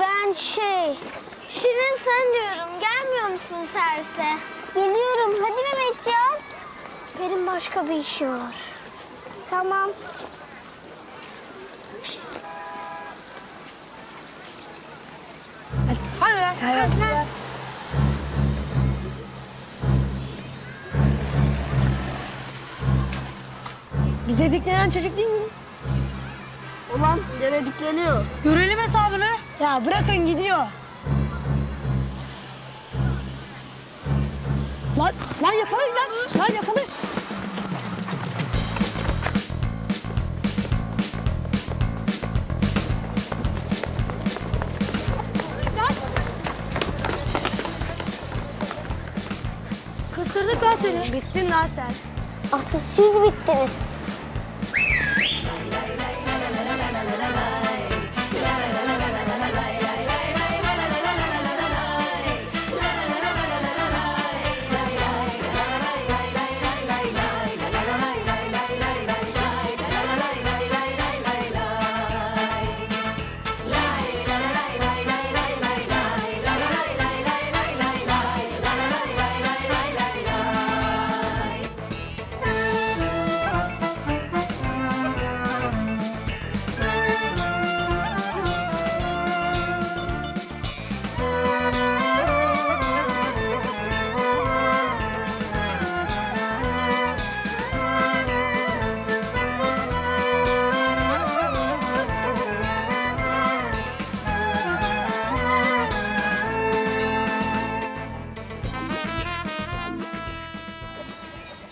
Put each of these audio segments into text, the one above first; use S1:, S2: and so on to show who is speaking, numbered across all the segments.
S1: Ben şey... Şirin sen diyorum. Gelmiyor musun servise? Geliyorum. Hadi Mehmetcan. Benim başka bir işim var. Tamam.
S2: Hadi lan. Hadi lan. Bize diklenen çocuk değil mi?
S3: Ulan gene dikleniyor.
S2: Görelim hesabını. Ya bırakın gidiyor. Lan, lan yakalayın lan. Lan yakalayın. Kısırdık lan seni. Bittin lan sen.
S1: Asıl siz bittiniz.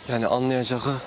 S4: Yani anlayacağı